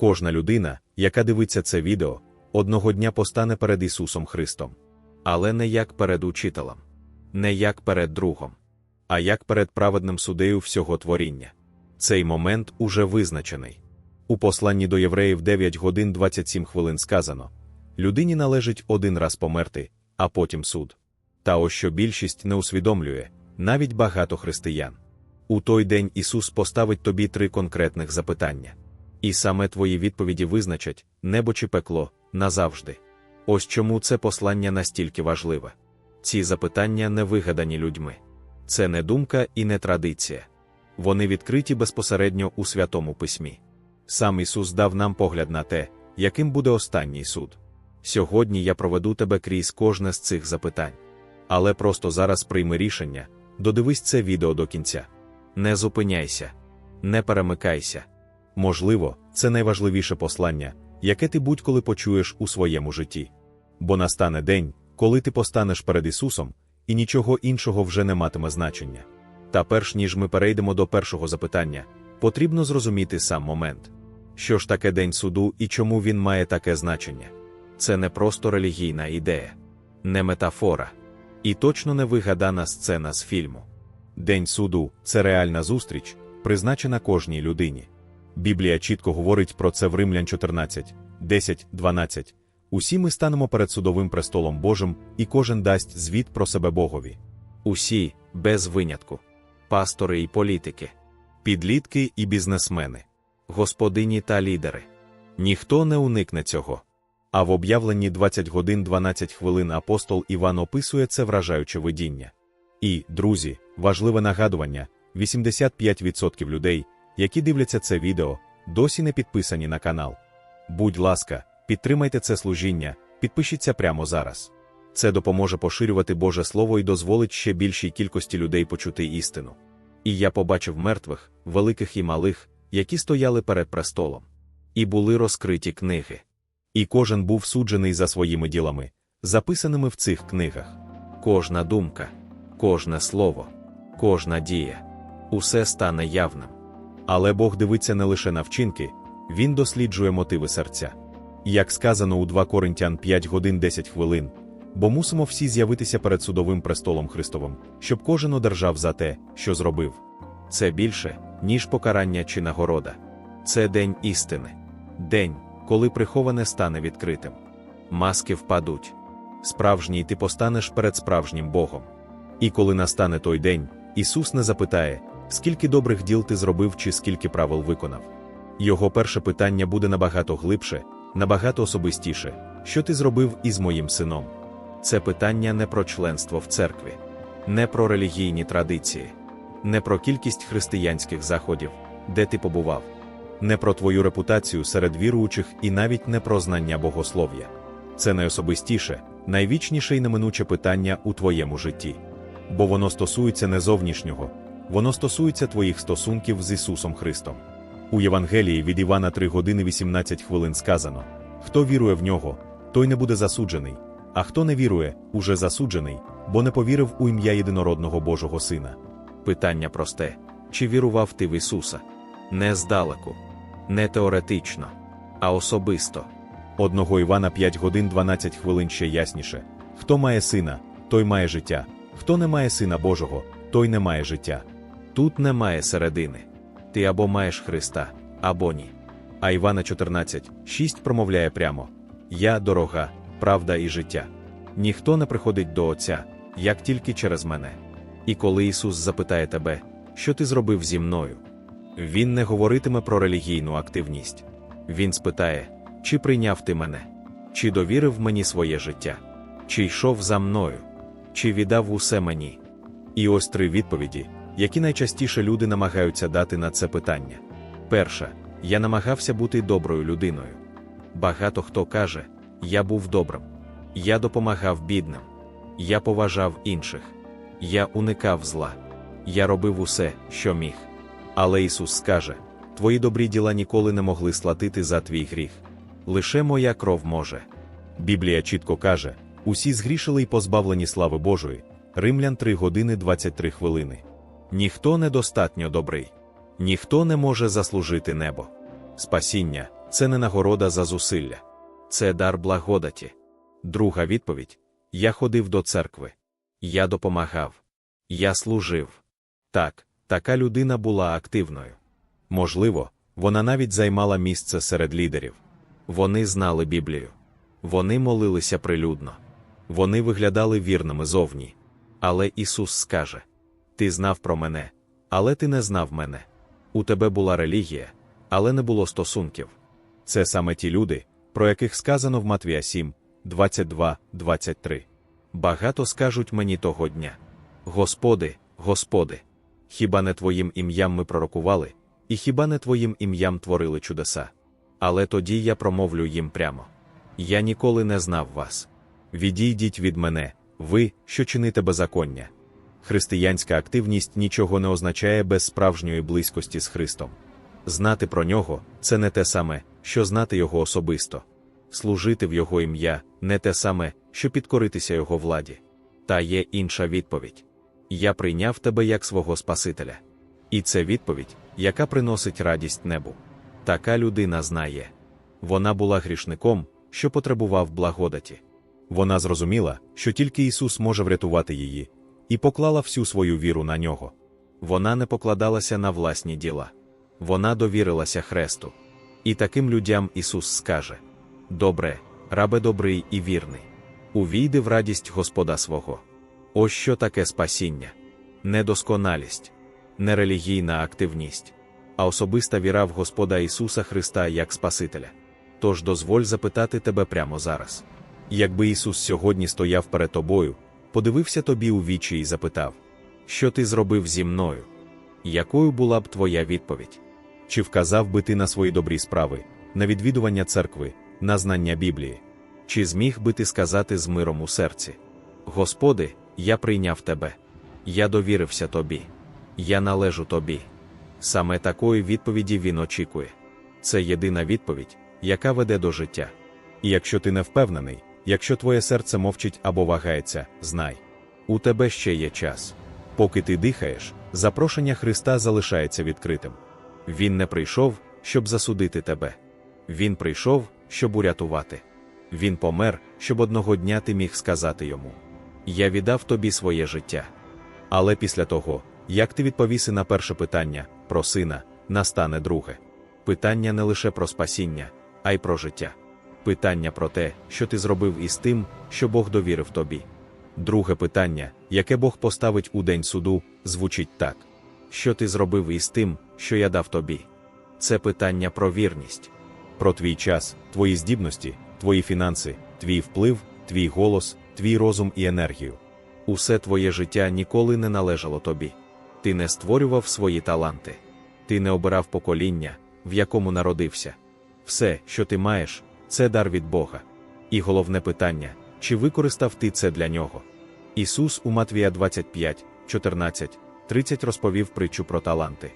Кожна людина, яка дивиться це відео, одного дня постане перед Ісусом Христом. Але не як перед учителем, не як перед другом, а як перед праведним судею всього творіння. Цей момент уже визначений. У посланні до євреїв 9 годин 27 хвилин сказано: людині належить один раз померти, а потім суд. Та ось що більшість не усвідомлює, навіть багато християн. У той день Ісус поставить тобі три конкретних запитання. І саме твої відповіді визначать небо чи пекло назавжди. Ось чому це послання настільки важливе. Ці запитання не вигадані людьми. Це не думка і не традиція. Вони відкриті безпосередньо у Святому Письмі. Сам Ісус дав нам погляд на те, яким буде останній суд. Сьогодні я проведу тебе крізь кожне з цих запитань. Але просто зараз прийми рішення, додивись це відео до кінця. Не зупиняйся, не перемикайся. Можливо, це найважливіше послання, яке ти будь-коли почуєш у своєму житті. Бо настане день, коли ти постанеш перед Ісусом, і нічого іншого вже не матиме значення. Та перш ніж ми перейдемо до першого запитання, потрібно зрозуміти сам момент. Що ж таке День суду і чому він має таке значення? Це не просто релігійна ідея, не метафора, і точно не вигадана сцена з фільму. День суду це реальна зустріч, призначена кожній людині. Біблія чітко говорить про це в Римлян 14, 10, 12. Усі ми станемо перед судовим престолом Божим, і кожен дасть звіт про себе Богові. Усі, без винятку, пастори і політики, підлітки і бізнесмени, господині та лідери. Ніхто не уникне цього. А в об'явленні 20 годин 12 хвилин апостол Іван описує це вражаюче видіння. І, друзі, важливе нагадування: 85% людей, які дивляться це відео, досі не підписані на канал. Будь ласка, підтримайте це служіння, підпишіться прямо зараз. Це допоможе поширювати Боже Слово і дозволить ще більшій кількості людей почути істину. І я побачив мертвих, великих і малих, які стояли перед престолом. І були розкриті книги. І кожен був суджений за своїми ділами, записаними в цих книгах. Кожна думка, кожне слово, кожна дія усе стане явним. Але Бог дивиться не лише на вчинки, Він досліджує мотиви серця. Як сказано у 2 Коринтян 5 годин 10 хвилин, бо мусимо всі з'явитися перед судовим престолом Христовим, щоб кожен одержав за те, що зробив. Це більше, ніж покарання чи нагорода. Це день істини, день, коли приховане стане відкритим. Маски впадуть. Справжній ти постанеш перед справжнім Богом. І коли настане той день, Ісус не запитає, скільки добрих діл ти зробив чи скільки правил виконав. Його перше питання буде набагато глибше, набагато особистіше, що ти зробив із моїм сином. Це питання не про членство в церкві, не про релігійні традиції, не про кількість християнських заходів, де ти побував, не про твою репутацію серед віруючих і навіть не про знання богослов'я. Це найособистіше, найвічніше і неминуче питання у твоєму житті. Бо воно стосується не зовнішнього, воно стосується твоїх стосунків з Ісусом Христом. У Євангелії від Івана 3 години 18 хвилин сказано: хто вірує в нього, той не буде засуджений, а хто не вірує, уже засуджений, бо не повірив у ім'я єдинородного Божого Сина. Питання просте: чи вірував ти в Ісуса? Не здалеку, не теоретично, а особисто. Одного Івана 5 годин 12 хвилин ще ясніше: хто має сина, той має життя, хто не має сина Божого, той не має життя. Тут немає середини. Ти або маєш Христа, або ні. А Івана 14, 6 промовляє прямо: Я дорога, правда і життя. Ніхто не приходить до Отця, як тільки через мене. І коли Ісус запитає тебе, що ти зробив зі мною, Він не говоритиме про релігійну активність. Він спитає, чи прийняв ти мене, чи довірив мені своє життя, чи йшов за мною, чи віддав усе мені. І ось три відповіді, які найчастіше люди намагаються дати на це питання. Перша, я намагався бути доброю людиною. Багато хто каже, я був добрим, я допомагав бідним, я поважав інших, я уникав зла, я робив усе, що міг. Але Ісус скаже: Твої добрі діла ніколи не могли слатити за твій гріх. Лише моя кров може. Біблія чітко каже: усі згрішили й позбавлені слави Божої, Римлян 3 години 23 хвилини. Ніхто недостатньо добрий, ніхто не може заслужити небо. Спасіння це не нагорода за зусилля, це дар благодаті. Друга відповідь я ходив до церкви. Я допомагав. Я служив. Так, така людина була активною. Можливо, вона навіть займала місце серед лідерів. Вони знали Біблію. Вони молилися прилюдно. Вони виглядали вірними зовні. Але Ісус скаже: Ти знав про мене, але ти не знав мене. У тебе була релігія, але не було стосунків. Це саме ті люди, про яких сказано в Матвія 7, 22, 23. Багато скажуть мені того дня: Господи, Господи, хіба не Твоїм ім'ям ми пророкували, і хіба не Твоїм ім'ям творили чудеса? Але тоді я промовлю їм прямо: Я ніколи не знав вас. Відійдіть від мене, ви, що чините беззаконня. Християнська активність нічого не означає без справжньої близькості з Христом. Знати про нього це не те саме, що знати Його особисто. Служити в Його ім'я не те саме, що підкоритися Його владі. Та є інша відповідь: Я прийняв тебе як свого Спасителя. І це відповідь, яка приносить радість небу. Така людина знає. Вона була грішником, що потребував благодаті. Вона зрозуміла, що тільки Ісус може врятувати її, і поклала всю свою віру на нього. Вона не покладалася на власні діла. Вона довірилася Хресту. І таким людям Ісус скаже: Добре, рабе добрий і вірний. Увійди в радість Господа свого. Ось що таке спасіння, недосконалість, нерелігійна активність, а особиста віра в Господа Ісуса Христа як Спасителя. Тож дозволь запитати тебе прямо зараз. Якби Ісус сьогодні стояв перед тобою, подивився тобі у вічі і запитав, що ти зробив зі мною? Якою була б твоя відповідь? Чи вказав би ти на свої добрі справи, на відвідування церкви, на знання Біблії? Чи зміг би ти сказати з миром у серці: Господи, я прийняв тебе, я довірився тобі, я належу тобі. Саме такої відповіді він очікує. Це єдина відповідь, яка веде до життя. І якщо ти не впевнений, якщо твоє серце мовчить або вагається, знай, у тебе ще є час. Поки ти дихаєш, запрошення Христа залишається відкритим. Він не прийшов, щоб засудити тебе. Він прийшов, щоб урятувати. Він помер, щоб одного дня ти міг сказати йому: Я віддав тобі своє життя. Але після того, як ти відповіси на перше питання про сина, настане друге. Питання не лише про спасіння, а й про життя. Питання про те, що ти зробив із тим, що Бог довірив тобі. Друге питання, яке Бог поставить у день суду, звучить так: Що ти зробив із тим, що я дав тобі? Це питання про вірність, про твій час, твої здібності, твої фінанси, твій вплив, твій голос, твій розум і енергію. Усе твоє життя ніколи не належало тобі. Ти не створював свої таланти, ти не обирав покоління, в якому народився. Все, що ти маєш, це дар від Бога. І головне питання чи використав ти це для нього? Ісус у Матвія 25, 14, 30 розповів притчу про таланти.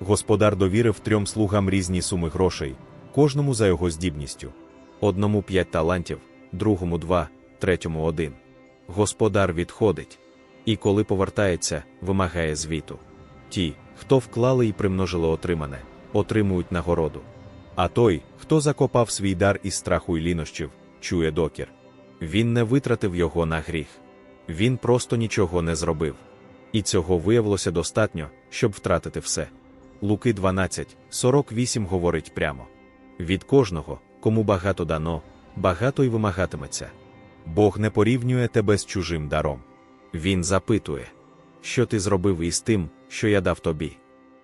Господар довірив трьом слугам різні суми грошей, кожному за його здібністю. Одному п'ять талантів, другому два, третьому один. Господар відходить. І коли повертається, вимагає звіту. Ті, хто вклали і примножили отримане, отримують нагороду. А той, хто закопав свій дар із страху й лінощів, чує докір. Він не витратив його на гріх. Він просто нічого не зробив. І цього виявилося достатньо, щоб втратити все. Луки 12, 48 говорить прямо: від кожного, кому багато дано, багато й вимагатиметься. Бог не порівнює тебе з чужим даром. Він запитує, що ти зробив із тим, що я дав тобі.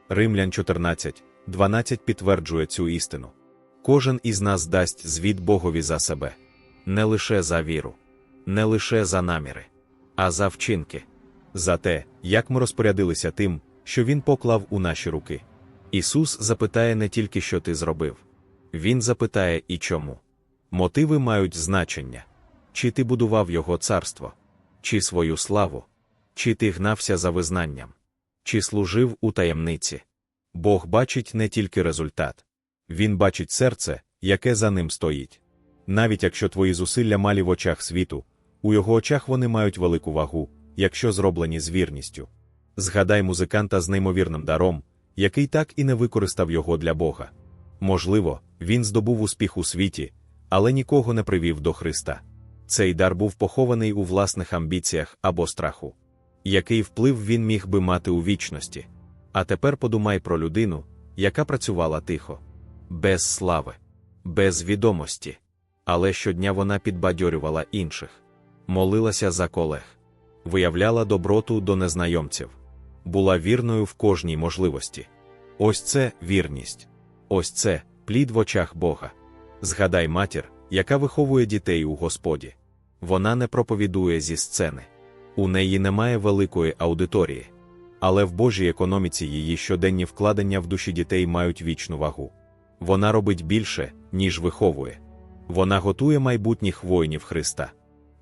Римлян 14, 12 підтверджує цю істину. Кожен із нас дасть звіт Богові за себе, не лише за віру, не лише за наміри, а за вчинки, за те, як ми розпорядилися тим, що Він поклав у наші руки. Ісус запитає не тільки, що ти зробив, Він запитає і чому. Мотиви мають значення. Чи ти будував Його царство, чи свою славу, чи ти гнався за визнанням, чи служив у таємниці. Бог бачить не тільки результат, Він бачить серце, яке за ним стоїть. Навіть якщо твої зусилля малі в очах світу, у його очах вони мають велику вагу, якщо зроблені з вірністю. Згадай музиканта з неймовірним даром, який так і не використав його для Бога. Можливо, він здобув успіх у світі, але нікого не привів до Христа. Цей дар був похований у власних амбіціях або страху. Який вплив він міг би мати у вічності? А тепер подумай про людину, яка працювала тихо, без слави, без відомості. Але щодня вона підбадьорювала інших, молилася за колег, виявляла доброту до незнайомців, була вірною в кожній можливості. Ось це вірність, ось це плід в очах Бога. Згадай матір, яка виховує дітей у Господі. Вона не проповідує зі сцени. У неї немає великої аудиторії. Але в Божій економіці її щоденні вкладення в душі дітей мають вічну вагу. Вона робить більше, ніж виховує. Вона готує майбутніх воїнів Христа.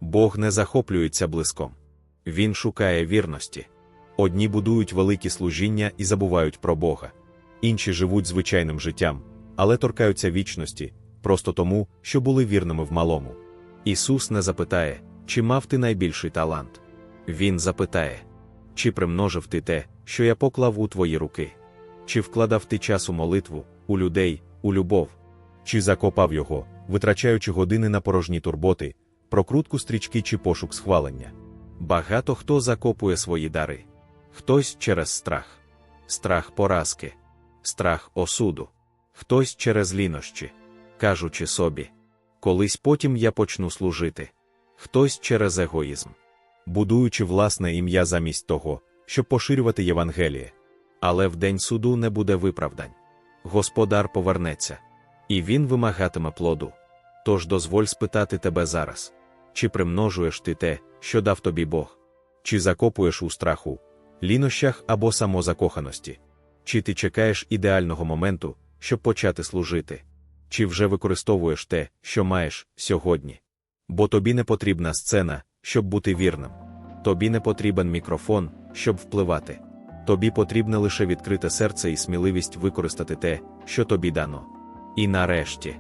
Бог не захоплюється блиском. Він шукає вірності. Одні будують великі служіння і забувають про Бога, інші живуть звичайним життям, але торкаються вічності, просто тому, що були вірними в малому. Ісус не запитає, чи мав ти найбільший талант. Він запитає, чи примножив ти те, що я поклав у твої руки, чи вкладав ти час у молитву, у людей, у любов, чи закопав його, витрачаючи години на порожні турботи, прокрутку стрічки чи пошук схвалення. Багато хто закопує свої дари, хтось через страх, страх поразки, страх осуду, хтось через лінощі, кажучи собі, колись потім я почну служити, хтось через егоїзм, будуючи власне ім'я замість того, щоб поширювати Євангеліє. Але в день суду не буде виправдань. Господар повернеться, і він вимагатиме плоду. Тож дозволь спитати тебе зараз: чи примножуєш ти те, що дав тобі Бог, чи закопуєш у страху, лінощах або самозакоханості, чи ти чекаєш ідеального моменту, щоб почати служити, чи вже використовуєш те, що маєш сьогодні? Бо тобі не потрібна сцена, щоб бути вірним. Тобі не потрібен мікрофон, щоб впливати. Тобі потрібне лише відкрите серце і сміливість використати те, що тобі дано. І нарешті,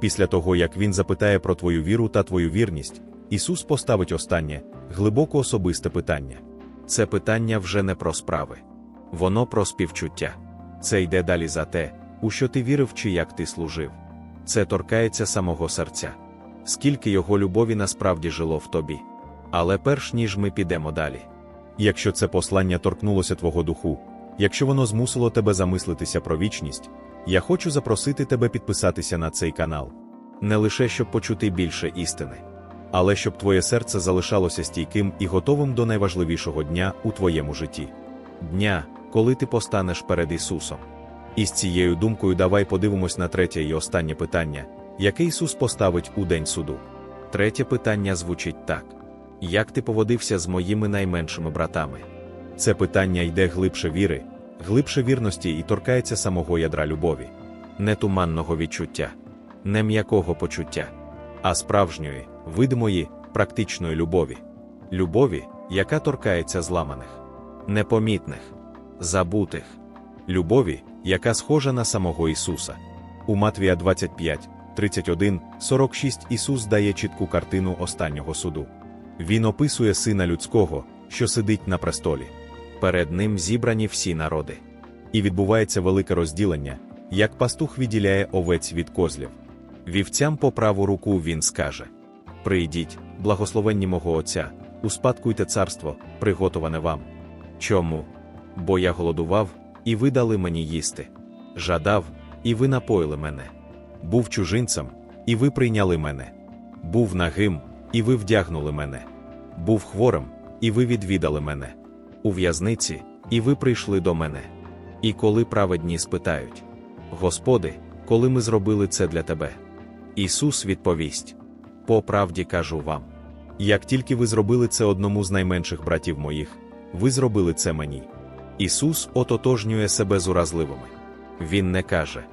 після того як він запитає про твою віру та твою вірність, Ісус поставить останнє, глибоко особисте питання. Це питання вже не про справи, воно про співчуття. Це йде далі за те, у що ти вірив чи як ти служив. Це торкається самого серця, скільки його любові насправді жило в тобі. Але перш ніж ми підемо далі. Якщо це послання торкнулося твого духу, якщо воно змусило тебе замислитися про вічність, я хочу запросити тебе підписатися на цей канал. Не лише щоб почути більше істини, але щоб твоє серце залишалося стійким і готовим до найважливішого дня у твоєму житті дня, коли ти постанеш перед Ісусом. І з цією думкою давай подивимось на третє і останнє питання, яке Ісус поставить у день суду. Третє питання звучить так: Як ти поводився з моїми найменшими братами? Це питання йде глибше віри, глибше вірності і торкається самого ядра любові, не туманного відчуття, не м'якого почуття, а справжньої, видимої, практичної любові, любові, яка торкається зламаних, непомітних, забутих, любові, яка схожа на самого Ісуса. У Матвія 25, 31, 46 Ісус дає чітку картину останнього суду. Він описує Сина Людського, що сидить на престолі. Перед ним зібрані всі народи. І відбувається велике розділення, як пастух відділяє овець від козлів. Вівцям по праву руку він скаже: Прийдіть, благословенні мого Отця, успадкуйте царство, приготоване вам. Чому? Бо я голодував, і ви дали мені їсти, жадав, і ви напоїли мене. Був чужинцем, і ви прийняли мене. Був нагим, і ви вдягнули мене. Був хворим, і ви відвідали мене. У в'язниці, і ви прийшли до мене. І коли праведні спитають: Господи, коли ми зробили це для Тебе? Ісус відповість: По правді кажу вам: як тільки ви зробили це одному з найменших братів моїх, ви зробили це мені. Ісус ототожнює себе з уразливими. Він не каже: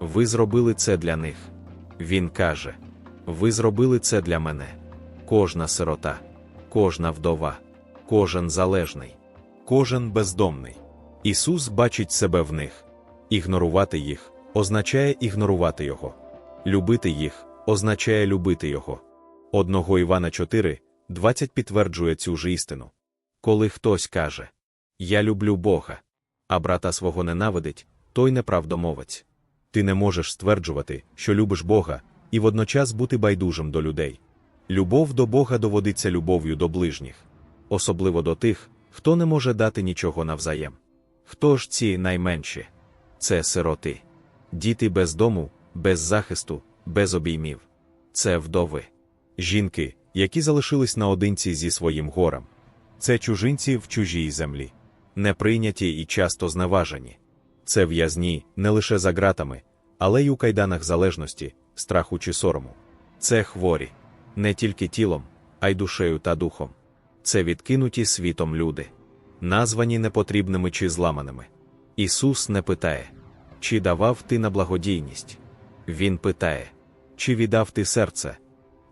Ви зробили це для них. Він каже: Ви зробили це для мене. Кожна сирота, кожна вдова, кожен залежний, кожен бездомний. Ісус бачить себе в них. Ігнорувати їх означає ігнорувати Його. Любити їх означає любити Його. Одного Івана 4, 20 підтверджує цю ж істину. Коли хтось каже Я люблю Бога, а брата свого ненавидить, той неправдомовець. Ти не можеш стверджувати, що любиш Бога, і водночас бути байдужим до людей. Любов до Бога доводиться любов'ю до ближніх, особливо до тих, хто не може дати нічого навзаєм. Хто ж ці найменші? Це сироти, діти без дому, без захисту, без обіймів. Це вдови, жінки, які залишились наодинці зі своїм горем. Це чужинці в чужій землі, неприйняті і часто зневажені. Це в'язні не лише за ґратами, але й у кайданах залежності, страху чи сорому. Це хворі, не тільки тілом, а й душею та духом. Це відкинуті світом люди, названі непотрібними чи зламаними. Ісус не питає, чи давав ти на благодійність. Він питає, чи віддав ти серце,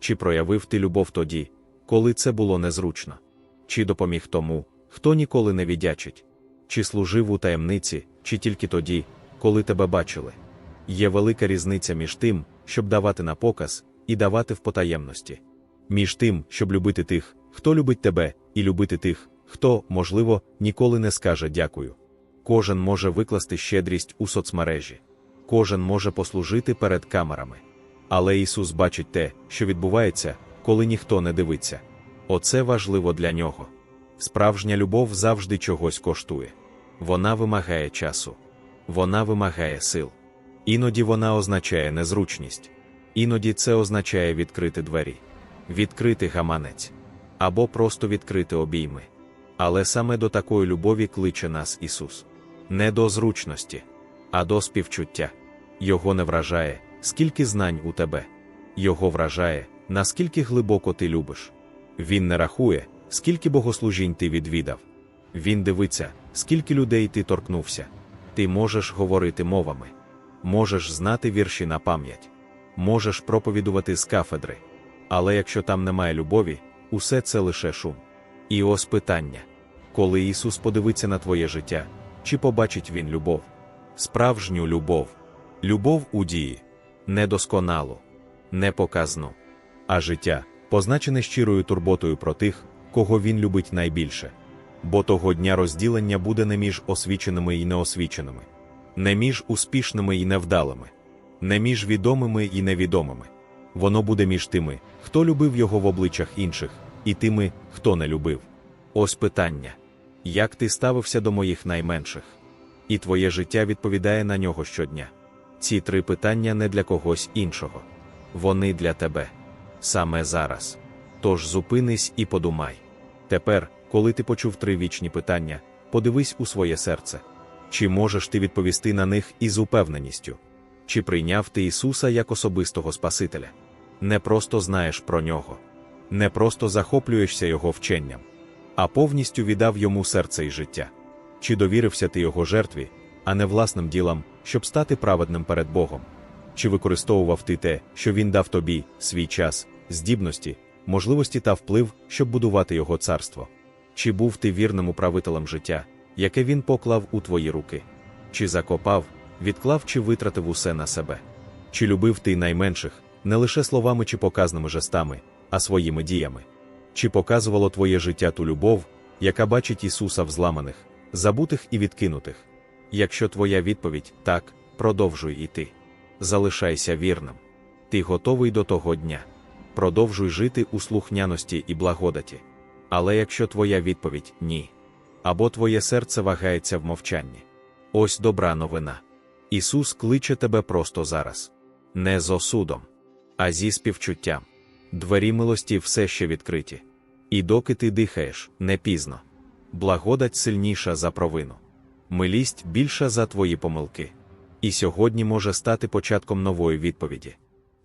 чи проявив ти любов тоді, коли це було незручно, чи допоміг тому, хто ніколи не віддячить, чи служив у таємниці, чи тільки тоді, коли тебе бачили. Є велика різниця між тим, щоб давати на показ, і давати в потаємності, між тим, щоб любити тих, хто любить тебе, і любити тих, хто, можливо, ніколи не скаже дякую. Кожен може викласти щедрість у соцмережі, кожен може послужити перед камерами. Але Ісус бачить те, що відбувається, коли ніхто не дивиться. Оце важливо для нього. Справжня любов завжди чогось коштує. Вона вимагає часу, вона вимагає сил. Іноді вона означає незручність, іноді це означає відкрити двері, відкрити гаманець або просто відкрити обійми. Але саме до такої любові кличе нас Ісус. Не до зручності, а до співчуття. Його не вражає, скільки знань у тебе. Його вражає, наскільки глибоко ти любиш. Він не рахує, скільки богослужінь ти відвідав. Він дивиться, скільки людей ти торкнувся. Ти можеш говорити мовами, можеш знати вірші на пам'ять, можеш проповідувати з кафедри. Але якщо там немає любові, усе це лише шум. І ось питання: коли Ісус подивиться на твоє життя, чи побачить Він любов? Справжню любов, любов у дії, недосконалу, непоказну, а життя, позначене щирою турботою про тих, кого він любить найбільше. Бо того дня розділення буде не між освіченими і неосвіченими, не між успішними і невдалими, не між відомими і невідомими. Воно буде між тими, хто любив його в обличчях інших, і тими, хто не любив. Ось питання: як ти ставився до моїх найменших? І твоє життя відповідає на нього щодня. Ці три питання не для когось іншого. Вони для тебе. Саме зараз. Тож зупинись і подумай. Тепер, коли ти почув три вічні питання, подивись у своє серце. Чи можеш ти відповісти на них із упевненістю? Чи прийняв ти Ісуса як особистого Спасителя? Не просто знаєш про нього, не просто захоплюєшся Його вченням, а повністю віддав йому серце і життя. Чи довірився ти Його жертві, а не власним ділам, щоб стати праведним перед Богом? Чи використовував ти те, що Він дав тобі, свій час, здібності, можливості та вплив, щоб будувати Його царство? Чи був ти вірним управителем життя, яке він поклав у твої руки? Чи закопав, відклав чи витратив усе на себе? Чи любив ти найменших, не лише словами чи показними жестами, а своїми діями? Чи показувало твоє життя ту любов, яка бачить Ісуса в зламаних, забутих і відкинутих? Якщо твоя відповідь так, продовжуй іти. Залишайся вірним. Ти готовий до того дня. Продовжуй жити у слухняності і благодаті. Але якщо твоя відповідь ні, або твоє серце вагається в мовчанні, ось добра новина. Ісус кличе тебе просто зараз, не з осудом, а зі співчуттям. Двері милості все ще відкриті. І доки ти дихаєш, не пізно. Благодать сильніша за провину, милість більша за твої помилки. І сьогодні може стати початком нової відповіді.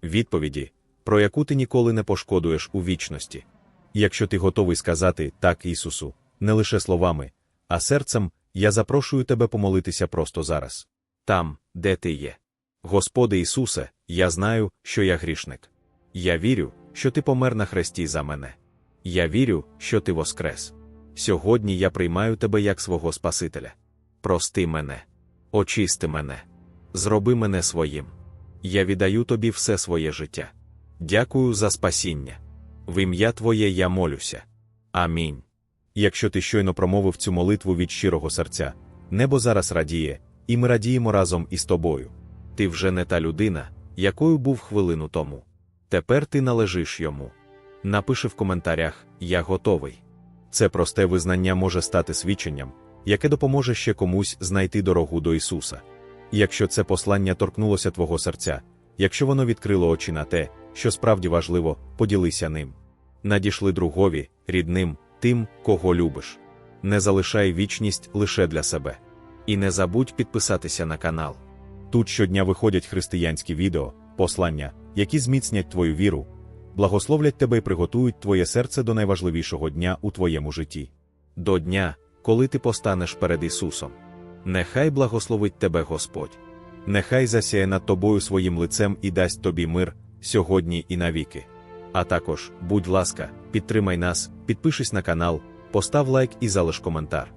Відповіді, про яку ти ніколи не пошкодуєш у вічності. Якщо ти готовий сказати так Ісусу, не лише словами, а серцем, я запрошую тебе помолитися просто зараз. Там, де ти є. Господи Ісусе, я знаю, що я грішник. Я вірю, що ти помер на хресті за мене. Я вірю, що ти воскрес. Сьогодні я приймаю тебе як свого Спасителя. Прости мене, очисти мене, зроби мене своїм. Я віддаю тобі все своє життя. Дякую за спасіння. В ім'я Твоє я молюся. Амінь. Якщо ти щойно промовив цю молитву від щирого серця, небо зараз радіє, і ми радіємо разом із тобою. Ти вже не та людина, якою був хвилину тому. Тепер ти належиш йому. Напиши в коментарях Я готовий. Це просте визнання може стати свідченням, яке допоможе ще комусь знайти дорогу до Ісуса. Якщо це послання торкнулося твого серця, якщо воно відкрило очі на те, що справді важливо, поділися ним. Надішли другові, рідним, тим, кого любиш. Не залишай вічність лише для себе. І не забудь підписатися на канал. Тут щодня виходять християнські відео, послання, які зміцнять твою віру, благословлять тебе і приготують твоє серце до найважливішого дня у твоєму житті. До дня, коли ти постанеш перед Ісусом. Нехай благословить тебе Господь. Нехай засяє над тобою своїм лицем і дасть тобі мир сьогодні і навіки. А також, будь ласка, підтримай нас, підпишись на канал, постав лайк і залиш коментар.